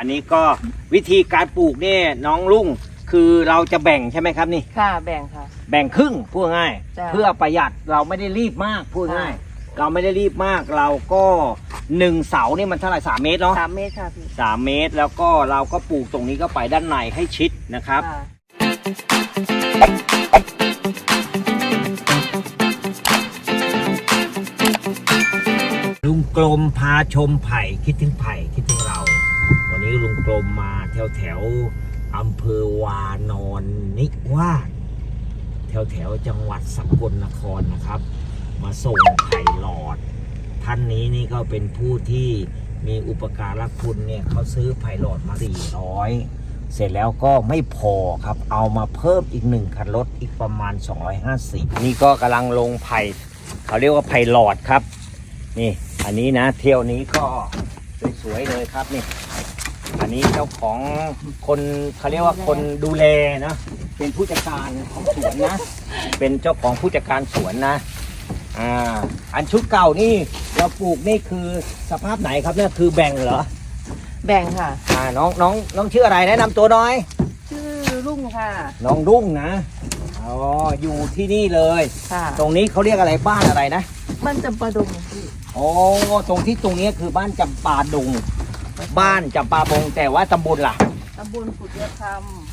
อันนี้ก็วิธีการปลูกเนี่ยน้องลุงคือเราจะแบ่งใช่ไหมครับนี่ ค่ะแบ่งค่ะ แบ่งครึ่งพูดง่าย จ้ะเพื่อประหยัดเราไม่ได้รีบมากพูดง่าย ค่ะ เราไม่ได้รีบมากเราก็หนึ่งเสานี่มันเท่าไหร่สามเมตรเนาะสามเมตรค่ะพี่สามเมตรแล้วก็เราก็ปลูกตรงนี้ก็ไปด้านในให้ชิดนะครับค่ะลุงกลมพาชมไผ่คิดถึงไผ่คิด ได้ลุงกลมมาแถวแถวอำเภอวานอนนิวาสแถวแถวจังหวัดสกลนครนะครับ มาส่งไผ่หลอด ท่านนี้นี่ก็เป็นผู้ที่มีอุปการะคุณเนี่ยเขาซื้อไผ่หลอดมา 400 เสร็จแล้วก็ไม่พอครับ เอามาเพิ่มอีกหนึ่งคันรถอีกประมาณ 250 นี่ก็กำลังลงไผ่เขาเรียกว่าไผ่หลอดครับ นี่ อันนี้นะเที่ยวนี้ก็สวยๆเลยครับนี่ อันนี้เจ้าของคนเขาเรียกว่าคนดูแลนะเป็นผู้จัดการของสวนนะ เป็นเจ้าของผู้จัดการสวนนะอ่าอันชุดเก่านี่เราปลูกนี่คือสภาพไหนครับเนี่ยคือแบ่งเหรอแบ่งค่ะ อ่าน้องน้องน้องชื่ออะไรแนะนำตัวหน่อย ชื่อรุ่งค่ะ น้องรุ่งนะอ๋ออยู่ที่นี่เลย ค่ะ ตรงนี้เขาเรียกอะไรบ้านอะไรนะ มันจำปาดงพี่โอ้ตรงที่ตรงนี้คือบ้านจำปาดง บ้านจำปาบงแต่ว่าตำบลล่ะตำบลขุดเรือค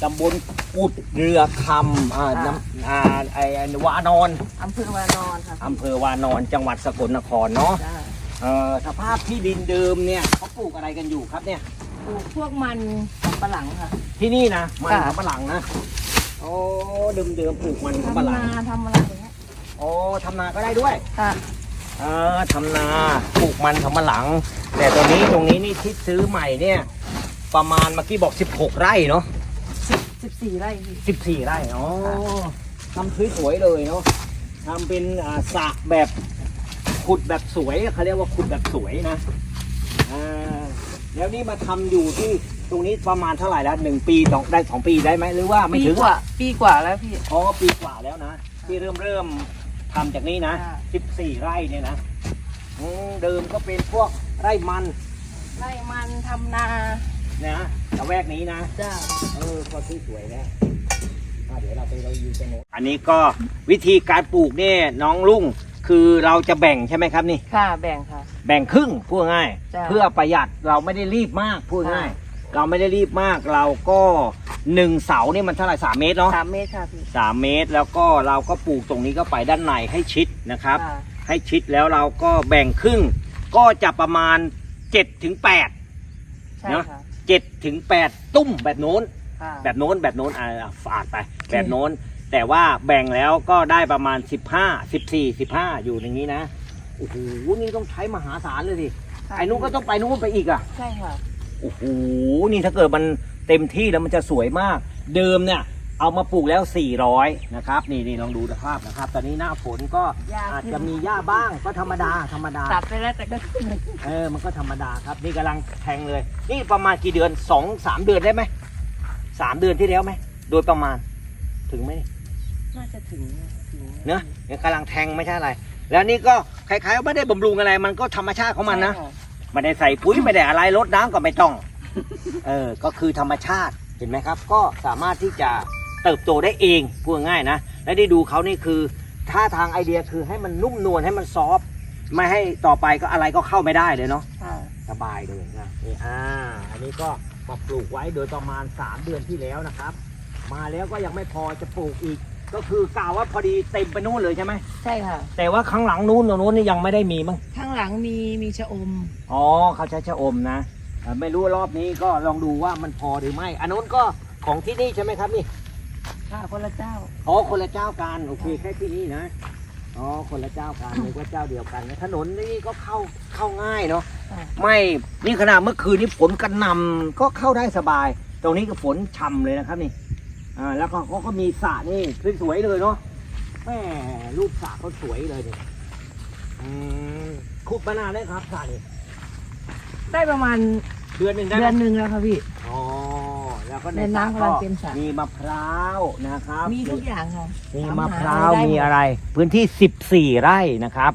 ตำบลกุดเรือคำอ่าค่ะน้ำอ่าไอไอ้วานอนำอำเภอวานอนค่ะอำเภอวานอนจังหวัดสกลนครเนาะจ้าเอ่อสภาพที่ดินเดิมเนี่ยเขาปลูกอะไรกันอยู่ครับเนี่ย ปลูกพวกมันสำปะหลังค่ะ ที่นี่นะมันค่ะ สำปะหลังนะโอ้เดิมเดิมๆปลูกมันสำปะทำหลันางทำอะไรอย่างเงี้ยโอ้ทำนาก็ได้ด้วย ค่ะเออทำนาปลูกมันสำปะหลัง แต่ตรงนี้ตรงนี้นี่ที่ซื้อใหม่เนี่ย ประมาณเมื่อกี้บอก 16 ไร่เนาะสิบสี่ไร่พี่ 14 ไร่อ๋อทำสวยๆเลยเนาะทำเป็นอ่าสระแบบขุดแบบสวยเขาเรียกว่าขุดแบบสวยนะอ่าแล้วนี่มาทำอยู่ที่ตรงนี้ประมาณเท่าไหร่แล้วหนึ่งปีสองได้สองปีได้ไหมหรือว่าไม่ปีถึงกว่าปีกว่าแล้วพี่อ๋อปีกว่าแล้วนะที่เริ่มเริ่มทำจากนี้นะค่ะ14 ไร่เนี่ยนะ อืมเดิมก็เป็นพวกไร่มันไร่มันทำนานะละแวกนี้นะ จ้าเออก็สวยๆนะอะเดี๋ยวเราไปเราอยู่ตรงโน้นอันนี้ก็วิธีการปลูกเนี่ยน้องลุงคือเราจะแบ่งใช่ไหมครับนี่ ค่ะแบ่งค่ะ แบ่งครึ่งพูดง่าย จ้ะเพื่อประหยัดเราไม่ได้รีบมากพูดง่ายค่ะเราไม่ได้รีบมากเราก็หนึ่งเสานี่มันเท่าไหร่สามเมตรเนาะสามเมตรค่ะพี่สามเมตรแล้วก็เราก็ปลูกตรงนี้ก็ไปด้านในให้ชิดนะครับ ค่ะ ให้ชิดแล้วเราก็แบ่งครึ่ง ก็จะประมาณ7ถึง8ใช่เนอะค่ะ7ถึง8ตุ้มแบบโน้น ค่ะแบบโน้นแบบโน้นอ่าฝาดไปแบบโน้น แต่ว่าแบ่งแล้วก็ได้ประมาณ 15 14 15 อยู่อย่างนี้นะโอ้โหนี่ต้องใช้มหาศาลเลยสิค่ะไอ้นู้นก็ต้องไปนู้นไปอีกอะใช่ค่ะ โอ้โหนี่ถ้าเกิดมันเต็มที่แล้วมันจะสวยมาก เดิมเนี่ย เอามาปลูกแล้ว 400 นะครับ นี่นี่ลองดูสภาพนะครับ ตอนนี้หน้าฝนก็หญ้าอาจขึ้นจะมีหญ้าบ้างก็ธรรมดาธรรมดา ตัดไปแล้วแต่ก็ขึ้นเออ มันก็ธรรมดาครับ นี่กำลังแทงเลย นี่ประมาณกี่เดือนสองสามเดือนได้ไหมสามเดือนที่แล้วไหม โดยประมาณ ถึงไหมน่าจะถึงถึงเนอะเนี่ยกำลังแทงไม่ใช่อะไร แล้วนี่ก็คล้ายๆว่าไม่ได้บำรุงอะไร มันก็ธรรมชาติของมันนะใช่ค่ไม่ได้ใส่ปุ๋ยไม่ได้อะไรรดน้ำก็ไม่ต้อง เออ ก็คือธรรมชาติ เห็นไหมครับ ก็สามารถที่จะ เติบโตได้เองพูดง่ายๆนะ และได้ดูเขานี่คือท่าทางไอเดียคือให้มันนุ่มนวลให้มันซอฟต์ไม่ให้ต่อไปก็อะไรก็เข้าไม่ได้เลยเนาะค่ะสบายเลยนะนี่อ่าอันนี้ก็มาปลูกไว้โดยประมาณ 3 เดือนที่แล้วนะครับ มาแล้วก็ยังไม่พอจะปลูกอีก ก็คือกล่าวว่าพอดีเต็มไปนู่นเลยใช่ไหมใช่ค่ะ แต่ว่าข้างหลังนู้นตรงนู้นนี่ยังไม่ได้มีมั้งข้างหลังมีมีชะอมอ๋อเขาใช้ชะอมนะเอ่อไม่รู้รอบนี้ก็ลองดูว่ามันพอหรือไม่อันนู้นก็ของที่นี่ใช่ไหมครับนี่ ค่ะคนละเจ้า อ๋อคนละเจ้ากันโอเคแค่ที่นี่นะอ๋อคนละเจ้ากันนึกว่าเจ้าเดียวกันนะถนนนี่ก็เข้าเข้าง่ายเนาะค่ะ ไม่นี่ขนาดเมื่อคืนนี้ฝนกระหนำก็เข้าได้สบาย ตรงนี้ก็ฝนช่ำเลยนะครับนี่อ่าแล้วก็เขาก็มีสระนี่สวยๆเลยเนาะแม่รูปสระเขาสวยเลยเนี่ยอืมขุดมานานแล้วครับสระนี่ได้ประมาณเดือนหนึ่งได้ไหเดืมอนหนึ่งแล้วค่ะพี่อ๋อ แล้วก็ในในสระน้ำกำลังเต็มสระ มีมะพร้าวนะครับ มีทุกอย่างค่ะมีถามะหพร้าวได้หดมีอะไร พื้นที่ 14 ไร่นะครับ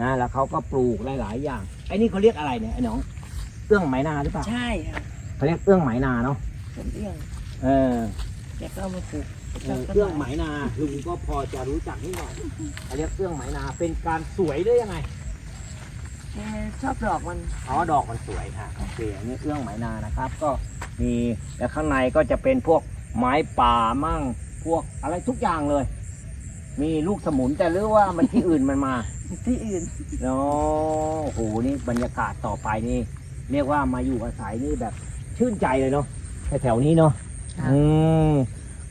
นะแล้วเขาก็ปลูกหลายๆอย่างไอ้นี่เขาเรียกอะไรเนี่ยไอ้น้องเอื้องไหมนาหรือเปล่าใช่ค่ะอเขาเรียกเอื้องไหมนาเนาะเป็นเอี้ยงเออแกก็เอามาปลูกเออเอื้องไหมนาลุงก็พอจะรู้จักนิดหน่อยเขาเรียกเอื้องไหมนาเป็นการสวยหรือยังไงแก ชอบดอกมันอ๋อดอกมันสวยค่ะโอเคอันนี้เอื้องไหมนานะครับ ก็มีแล้วข้างในก็จะเป็นพวกไม้ป่ามั่ง พวกอะไรทุกอย่างเลย มีลูกสมุนแต่หรือว่ามันที่อื่นมันมา ที่อื่นเนาะโอ้โหนี่บรรยากาศต่อไปนี่ เรียกว่ามาอยู่อาศัยนี่แบบชื่นใจเลยเนาะแถวๆนี้เนาะค่ะอืม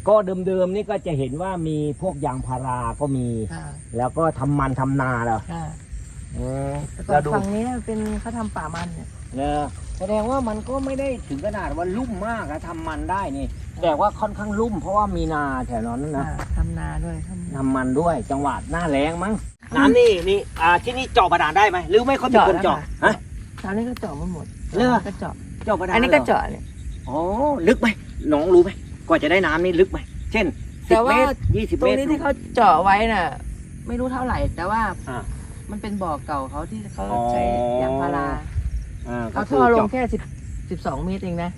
ก็เดิมๆนี่ก็จะเห็นว่ามีพวกยางพาราก็มีค่ะแล้วก็ทำมันทำนาแล้วค่ะ อืมแต่แล้วดูฝั่งนี้เป็นเขาทำป่ามันเนี่ยเนอะแสดงว่ามันก็ไม่ได้ถึงขนาดว่าลุ่มมากนะทำมันได้นี่ แต่ว่าค่อนข้างลุ่มเพราะว่ามีนาแถวนั้นนะค่ะทำนาด้วยทำ ทำมันด้วยจังหวัดหน้าแรงมั้งน้ำนี่นี่อ่าที่นี่เจาะบาดาลได้ไหมหรือไม่ค่อยมีคนเจาะฮะทางนี้ก็เจาะมันหมดเหรอ ก็เจาะเจาะบาดาลอันนี้ก็หรเจาะเนี่ย อ๋อลึกไหมน้องรู้ไหมกว่าจะได้น้ำนี่ลึกไหมเช่นแต่10ว่า เมตรยี่สิบตรเมงตร นี้ที่เขาเจาะไว้น่ะ ไม่รู้เท่าไหร่แต่ว่าอ่า มันเป็นบ่อเก่าเขาที่เขาอ๋อใช้ยางพาราอ่าเอาท่อลงแค่สิบสิบสองเมตรเองนะ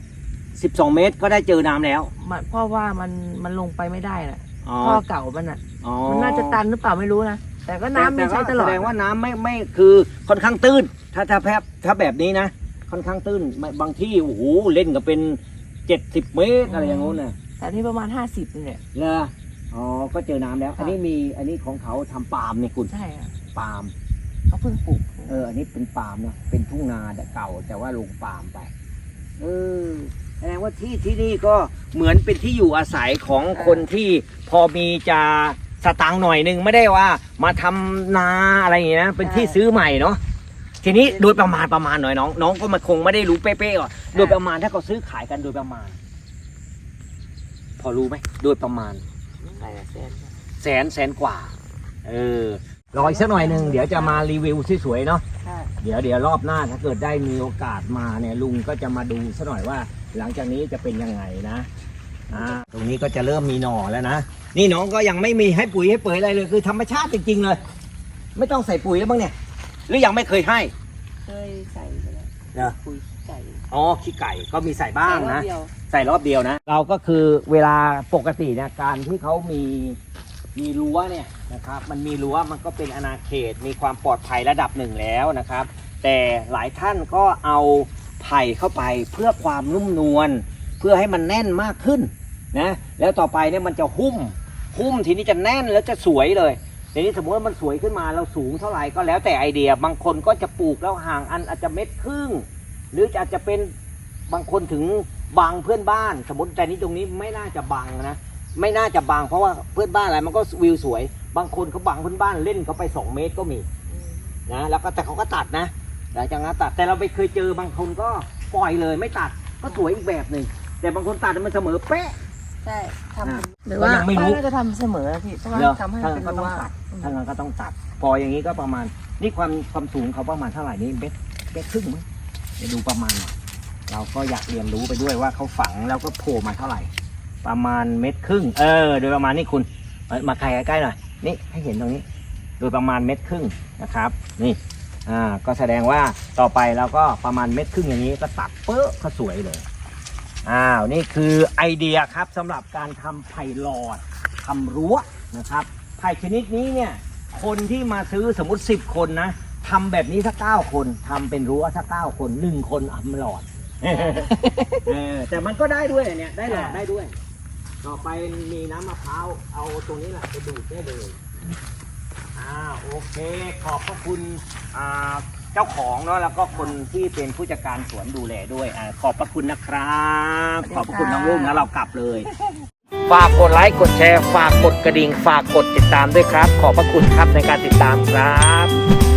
สิบสองเมตรก็ได้เจอน้ำแล้วมันเพราะว่ามันมันลงไปไม่ได้น่ะอ๋อท่อเก่ามันอะ อ๋อมันน่าจะตันหรือเปล่าไม่รู้นะ แต่ก็น้ำมีใช้ตลอดแสดงว่าน้ำไม่ไม่คือค่อนข้างตื้น ถ้าถ้าแพบถ้าแบบนี้นะ ค่อนข้างตื้นไม่บางที่โอ้โหเล่นกันเป็นเจ็ดสิบเมตรอะไรอย่างงู้นน่ะแต่นี่ประมาณห้าสิบเนี่ย เลออ๋อก็เจอน้ำแล้ว อันนี้มีอันนี้ของเขาทำปาล์มเนี่ยคุณ ใช่อะปาล์ม เขาเพิ่งปลูก เออ อันนี้เป็นปาล์มนะเป็นทุ่งนาแต่เก่า แต่ว่าลงปาล์มไป เออแสดงว่าที่ที่นี่ก็เหมือนเป็นที่อยู่อาศัยของคนที่พอมีจะสตางค์หน่อยหนึงไม่ได้ว่า มาทำนาอะไรอย่างเงี้ยนะเป็นที่ซื้อใหม่เนาะทีนี้โดยประมาณประมาณหน่อยน้อง น้องก็มาคงไม่ได้รู้เป๊ะๆหรอกโดยประมาณถ้าเขาซื้อขายกันโดยประมาณ พอรู้ไหมโดยประมาณ หลายแสน แสนแสนกว่า เออ รออีกสักหน่อยหนึ่งเดี๋ยวจะมารีวิวสวยๆเนาะค่ะเดี๋ยวเดี๋ยวรอบหน้าถ้าเกิดได้มีโอกาสมาเนี่ยลุงก็จะมาดูซะหน่อยว่า หลังจากนี้จะเป็นยังไงนะอ่าตรงนี้ก็จะเริ่มมีหน่อแล้วนะนี่น้องก็ยังไม่มีให้ปุ๋ยให้เปิดอะไรเลยคือธรรมชาติจริงๆเลย ไม่ต้องใส่ปุ๋ยแล้วบ้างเนี่ย หรือยังไม่เคยให้ เคยใส่ไปแล้วเหรอปุ๋ยไก่อ๋อขี้ไก่ก็มีใส่บ้างนะ ใส่รอบเดียวใส่รอบเดียวนะ เราก็คือเวลาปกติเนี่ยการที่เขามี มีรั้วเนี่ยนะครับมันมีรั้วมันก็เป็นอาณาเขตมีความปลอดภัยระดับหนึ่งแล้วนะครับ แต่หลายท่านก็เอาไผ่เข้าไปเพื่อความนุ่มนวลเพื่อให้มันแน่นมากขึ้นนะแล้วต่อไปเนี่ยมันจะหุ้มหุ้มทีนี้จะแน่นแล้วจะสวยเลยทีนี้สมมติว่ามันสวยขึ้นมาเราสูงเท่าไหร่ก็แล้วแต่ไอเดีย บางคนก็จะปลูกแล้วห่างอันอาจจะเม็ดครึ่ง หรืออาจจะเป็นบางคนถึงบังเพื่อนบ้าน สมมติแต่นี้ตรงนี้ไม่น่าจะบังนะ ไม่น่าจะบังเพราะว่าเพื่อนบ้านอะไรมันก็วิวสวย บางคนเขาบังเพื่อนบ้านเล่นเขาไปสองเมตรก็มีอืมนะแล้วก็แต่เขาก็ตัดนะหลังจากนั้นตัดแต่เราไปเคยเจอบางคนก็ปล่อยเลยไม่ตัดก็สวยอีกแบบหนึ่งแต่บางคนตัดมันเสมอเป๊ะใช่ทอะำหรือว่าก็ยังไม่รู้ป้าน่าจะทำเสมอพี่เพราะว่าเหรอทำให้ถ้าเป็นก็ต้องว่าตัดถ้างั้นก็ต้องตัด พออย่างนี้ก็ประมาณ นี่ความความสูงเขาประมาณเท่าไหร่นี่เมตรเมตรครึ่งมั้ยเดี๋ยวดูประมาณหน่อยเราก็อยากเรียนรู้ไปด้วยว่าเขาฝังแล้วก็โผล่มาเท่าไหร่ ประมาณเมตรครึ่ง เออ โดยประมาณนี่คุณเอามาใกล้ใกล้ๆหน่อย นี่ให้เห็นตรงนี้ โดยประมาณเมตรครึ่งนะครับ นี่ อ่า ก็แสดงว่าต่อไปเราก็ประมาณเม็ดครึ่งอย่างนี้ก็ตัดเป๊ะก็สวยเลย อ้าว นี่คือไอเดียครับสำหรับการทำไผ่หลอดทำรั้วนะครับ ไผ่ชนิดนี้เนี่ย คนที่มาซื้อสมมติ 10 คนนะทำแบบนี้สักเก้าคนทำเป็นรั้วสักเก้าคนหนึ่งคนทำหลอดแต่มันก็ได้ด้วยเนี่ย ได้หลอดได้ด้วย ต่อไปมีน้ำมะพร้าวเอาตรงนี้แหละไปดูดได้เลยอ่าโอเค ขอบพระคุณอ่าเจ้าของเนาะแล้วก็คนที่เป็นผู้จัดการสวนดูแลด้วยอ่าขอบพระคุณนะครับ ขอบพระคุณน้องลุงนะเรากลับเลย ฝากกดไลค์กดแชร์ ฝากกดกระดิ่ง ฝากกดติดตามด้วยครับ ขอบพระคุณครับในการติดตามครับ